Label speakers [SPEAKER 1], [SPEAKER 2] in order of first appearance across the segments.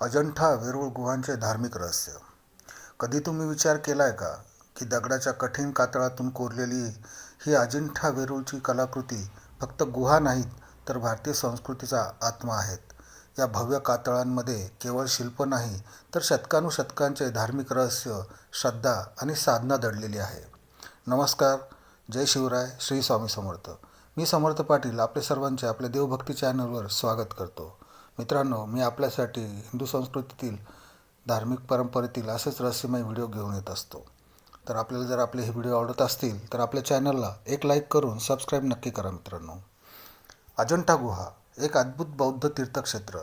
[SPEAKER 1] अजंठा वेरूळ गुहांचे धार्मिक रहस्य. कधी तुम्ही विचार केला आहे का की दगडाच्या कठीण कातळातून कोरलेली ही अजिंठा वेरूळची कलाकृती फक्त गुहा नाहीत तर भारतीय संस्कृतीचा आत्मा आहेत. या भव्य कातळांमध्ये केवळ शिल्प नाही तर शतकानुशतकांचे धार्मिक रहस्य श्रद्धा आणि साधना दडलेली आहे. नमस्कार जय शिवराय श्री स्वामी समर्थ. मी समर्थ पाटील आपले सर्वांचे आपल्या देवभक्ती चॅनलवर स्वागत करतो. मित्रांनो मी आपल्यासाठी हिंदू संस्कृतीतील धार्मिक परंपरेतील असेच रहस्यमय व्हिडिओ घेऊन येत असतो. तर आपल्याला जर आपले हे व्हिडिओ आवडत असतील तर आपल्या चॅनलला एक लाईक करून सबस्क्राईब नक्की करा मित्रांनो. अजंठा गुहा एक अद्भुत बौद्ध तीर्थक्षेत्र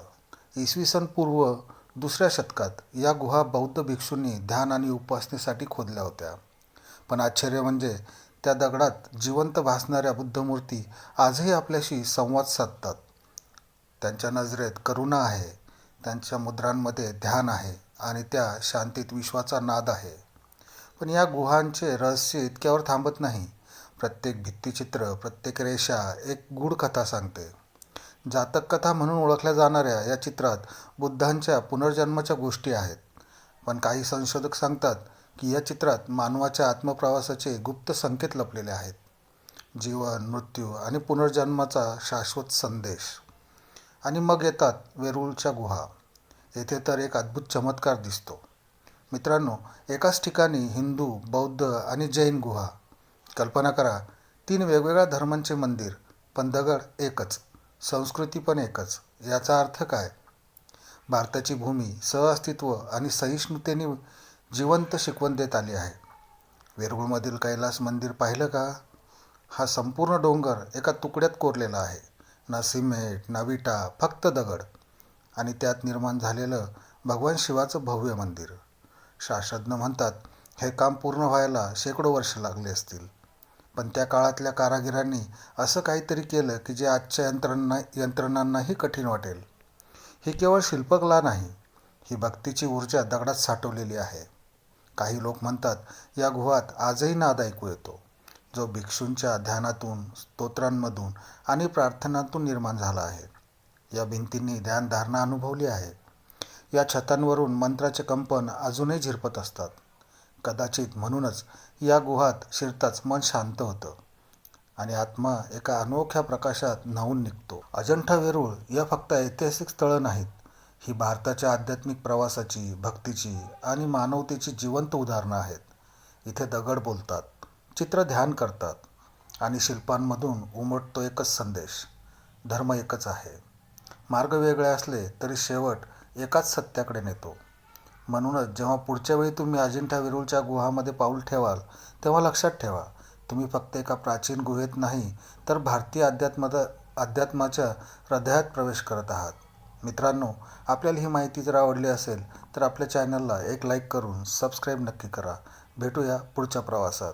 [SPEAKER 1] इसवी सन पूर्व दुसऱ्या शतकात या गुहा बौद्ध भिक्षूंनी ध्यान आणि उपासनेसाठी खोदल्या होत्या. पण आश्चर्य म्हणजे त्या दगडात जिवंत भासणाऱ्या बुद्धमूर्ती आजही आपल्याशी संवाद साधतात. त्यांच्या नजरेत करुणा आहे. त्यांच्या मुद्रांमध्ये ध्यान आहे आणि त्या शांतीत विश्वाचा नाद आहे. पण या गुहांचे रहस्य इतक्यावर थांबत नाही. प्रत्येक भित्तिचित्र प्रत्येक रेषा एक गूढ कथा सांगते. जातक कथा म्हणून ओळखल्या जाणाऱ्या या चित्रात बुद्धांच्या पुनर्जन्माच्या गोष्टी आहेत. पण काही संशोधक सांगतात की या चित्रात मानवाच्या आत्मप्रवासाचे गुप्त संकेत लपलेले आहेत. जीवन मृत्यू आणि पुनर्जन्माचा शाश्वत संदेश. आणि मग येतात वेरूळच्या गुहा. येथे तर एक अद्भुत चमत्कार दिसतो. मित्रांनो एकाच ठिकाणी हिंदू बौद्ध आणि जैन गुहा. कल्पना करा तीन वेगवेगळ्या धर्मांचे मंदिर पण दगड एकच संस्कृती पण एकच याचा अर्थ काय? भारताची भूमी सहअस्तित्व आणि सहिष्णुतेने जिवंत शिकवण देत आली आहे. वेरूळमधील कैलास मंदिर पाहिलं का? हा संपूर्ण डोंगर एका तुकड्यात कोरलेला आहे. ना सिमेंट ना विटा फक्त दगड. आणि त्यात निर्माण झालेलं भगवान शिवाचं भव्य मंदिर. शास्त्रज्ञ म्हणतात हे काम पूर्ण व्हायला शेकडो वर्ष लागले असतील. पण त्या काळातल्या कारागिरांनी असं काहीतरी केलं की जे आजच्या यंत्रणा यंत्रणांनाही कठीण वाटेल. ही केवळ शिल्पकला नाही ही भक्तीची ऊर्जा दगडात साठवलेली आहे. काही लोक म्हणतात या गुहात आजही नाद ऐकू येतो. जो भिक्षूंच्या ध्यानातून स्तोत्रांमधून आणि प्रार्थनातून निर्माण झाला आहे. या भिंतींनी ध्यानधारणा अनुभवली आहे. या छतांवरून मंत्राचे कंपन अजूनही झिरपत असतात. कदाचित म्हणूनच या गुहात शिरताच मन शांत होतं आणि आत्मा एका अनोख्या प्रकाशात न्हावून निघतो. अजंठा वेरूळ या फक्त ऐतिहासिक स्थळं नाहीत. ही भारताच्या आध्यात्मिक प्रवासाची भक्तीची आणि मानवतेची जिवंत उदाहरणं आहेत. इथे दगड बोलतात. चित्र ध्यान करतात आणि शिल्पांमधून उमटतो एकच संदेश धर्म एकच आहे. मार्ग वेगळे असले तरी शेवट एकाच सत्याकडे नेतो. म्हणूनच जेव्हा पुढच्या वेळी तुम्ही अजिंठा वेरूळच्या गुहामध्ये पाऊल ठेवाल तेव्हा लक्षात ठेवा तुम्ही फक्त एका प्राचीन गुहेत नाही तर भारतीय अध्यात्मात अध्यात्माच्या हृदयात प्रवेश करत आहात. मित्रांनो आपल्याला ही माहिती जर आवडली असेल तर आपल्या चॅनलला एक लाईक करून सबस्क्राईब नक्की करा. भेटूया पुढच्या प्रवासात.